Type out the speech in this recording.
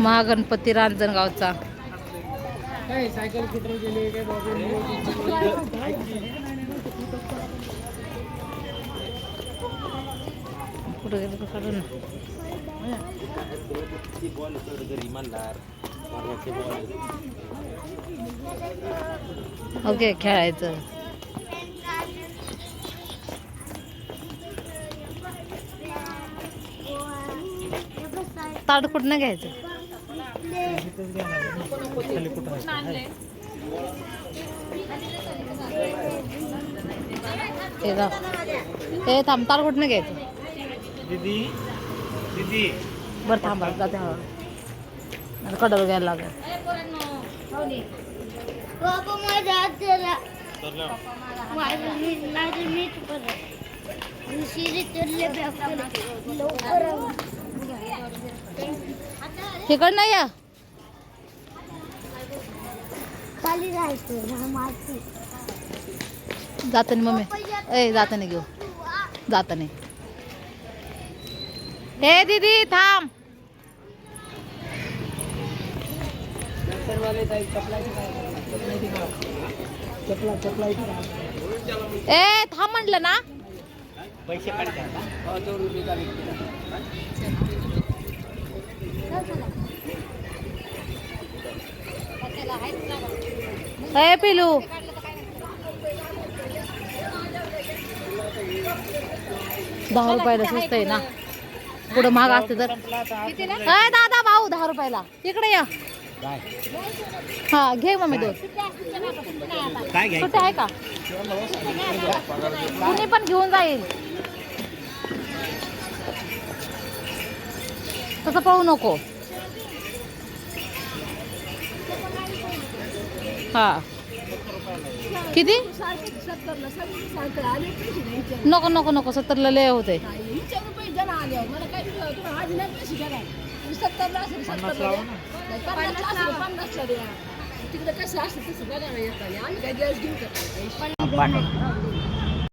महागणपती रांजणगावचा. कुठे गेले काढून ओके खेळायचं. ताट कुठनं घ्यायचं? ते थांब ताट कुठनं घ्यायचं? दीदी दीदी. बरं थांबा जाते हवा कडल घ्यायला लागेल. तिकडनं या खाली जायचं जाताना मम्मी. ए जाताना घेऊ. जाताना. हे दीदी थांब. चपला चपला इथे ए थांब म्हटलं ना. पैसे ए पिलू. दहा रुपयाला स्वस्त आहे ना. पुढं महाग असते तर. दादा भाऊ दहा रुपयाला. इकडे या. हा घे मम्मी दोन सुट्टे आहे का? कुणी पण घेऊन जाईल. तसं पळू नको. हा. किती? नको नको नको सत्तरला लय होते तिकडे कसं असतं तसं बघा ना येताना आम्ही काय दिवस घेऊ का